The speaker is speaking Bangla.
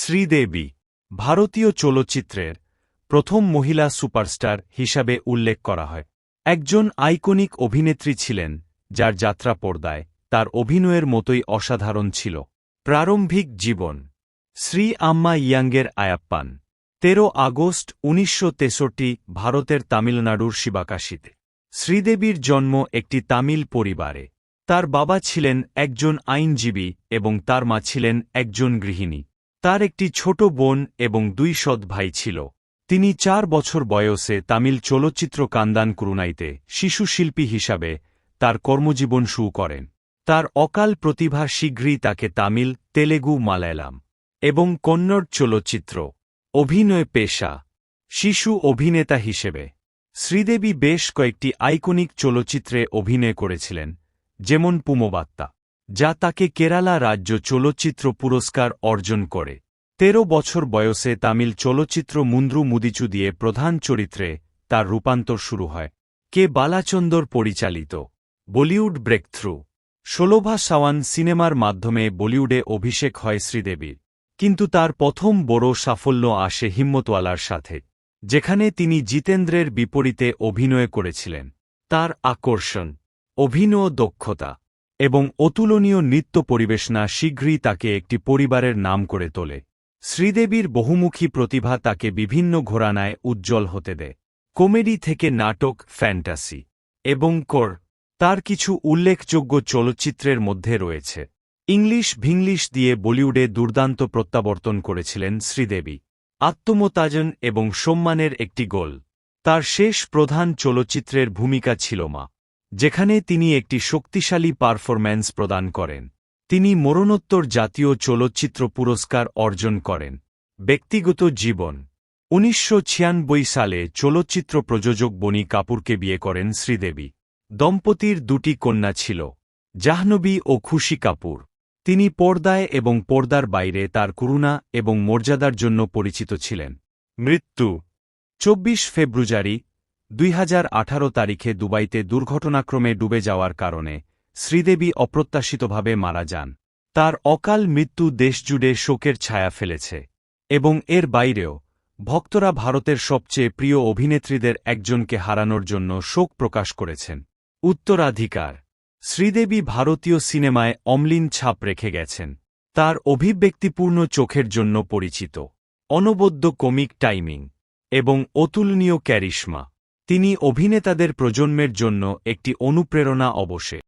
শ্রীদেবী, ভারতীয় চলচ্চিত্রের প্রথম মহিলা সুপারস্টার হিসাবে উল্লেখ করা হয়। একজন আইকনিক অভিনেত্রী ছিলেন, যার যাত্রা পর্দায় তার অভিনয়ের মতোই অসাধারণ ছিল। প্রারম্ভিক জীবন, শ্রী আম্মা ইয়াঙ্গের আয়াপ্পান, তেরো আগস্ট উনিশশো তেষট্টি, ভারতের তামিলনাড়ুর শিবাকাশিতে। শ্রীদেবীর জন্ম একটি তামিল পরিবারে। তার বাবা ছিলেন একজন আইনজীবী এবং তার মা ছিলেন একজন গৃহিণী। তার একটি ছোট বোন এবং দুই সৎ ভাই ছিল। তিনি চার বছর বয়সে তামিল চলচ্চিত্র কান্দান কুরুনাইতে শিশু শিল্পী হিসাবে তার কর্মজীবন শুরু করেন। তার অকাল প্রতিভা শীঘ্রই তাকে তামিল, তেলেগু, মালায়ালাম এবং কন্নড় চলচ্চিত্র অভিনয় পেশা, শিশু অভিনেতা হিসেবে। শ্রীদেবী বেশ কয়েকটি আইকনিক চলচ্চিত্রে অভিনয় করেছিলেন, যেমন পুমবাত্তা। যা তাকে কেরালা রাজ্য চলচ্চিত্র পুরস্কার অর্জন করে। তেরো বছর বয়সে তামিল চলচ্চিত্র মুন্দ্রু মুদিচু দিয়ে প্রধান চরিত্রে তার রূপান্তর শুরু হয়। কে বালাচন্দর পরিচালিত, বলিউড ব্রেকথ্রু। ষোলোভা সাওয়ান সিনেমার মাধ্যমে বলিউডে অভিষেক হয় শ্রীদেবীর। কিন্তু তার প্রথম বড় সাফল্য আসে হিম্মতওয়ালার সাথে, যেখানে তিনি জিতেন্দ্রের বিপরীতে অভিনয় করেছিলেন। তার আকর্ষণ, অভিনয় দক্ষতা। এবং অতুলনীয় নৃত্য পরিবেশনা শীঘ্রই তাকে একটি পরিবারের নাম করে তোলে। শ্রীদেবীর বহুমুখী প্রতিভা তাকে বিভিন্ন ঘোরানায় উজ্জ্বল হতে দেয়। কমেডি থেকে নাটক, ফ্যান্টাসি এবং কর তার কিছু উল্লেখযোগ্য চলচ্চিত্রের মধ্যে রয়েছে। ইংলিশ ভিংলিশ দিয়ে বলিউডে দুর্দান্ত প্রত্যাবর্তন করেছিলেন শ্রীদেবী। আত্মমতাজন এবং সম্মানের একটি গোল। তার শেষ প্রধান চলচ্চিত্রের ভূমিকা ছিল মা। যেখানে তিনি একটি শক্তিশালী পারফরম্যান্স প্রদান করেন। তিনি মরণোত্তর জাতীয় চলচ্চিত্র পুরস্কার অর্জন করেন। ব্যক্তিগত জীবন। উনিশশো ছিয়ানব্বই সালে চলচ্চিত্র প্রযোজক বনি কাপুরকে বিয়ে করেন শ্রীদেবী। দম্পতির দুটি কন্যা ছিল, জাহ্নবী ও খুশি কাপুর। তিনি পর্দায় এবং পর্দার বাইরে তার করুণা এবং মর্যাদার জন্য পরিচিত ছিলেন। মৃত্যু। চব্বিশ ফেব্রুয়ারি দুই হাজার আঠারো তারিখে দুবাইতে দুর্ঘটনাক্রমে ডুবে যাওয়ার কারণে শ্রীদেবী অপ্রত্যাশিতভাবে মারা যান। তার অকাল মৃত্যু দেশজুড়ে শোকের ছায়া ফেলেছে এবং এর বাইরেও ভক্তরা ভারতের সবচেয়ে প্রিয় অভিনেত্রীদের একজনকে হারানোর জন্য শোক প্রকাশ করেছেন। উত্তরাধিকার শ্রীদেবী ভারতীয় সিনেমায় অম্লিন ছাপ রেখে গেছেন। তার অভিব্যক্তিপূর্ণ চোখের জন্য পরিচিত, অনবদ্য কমিক টাইমিং এবং অতুলনীয় ক্যারিশমা। তিনি অভিনেতাদের প্রজন্মের জন্য একটি অনুপ্রেরণা অবশ্যই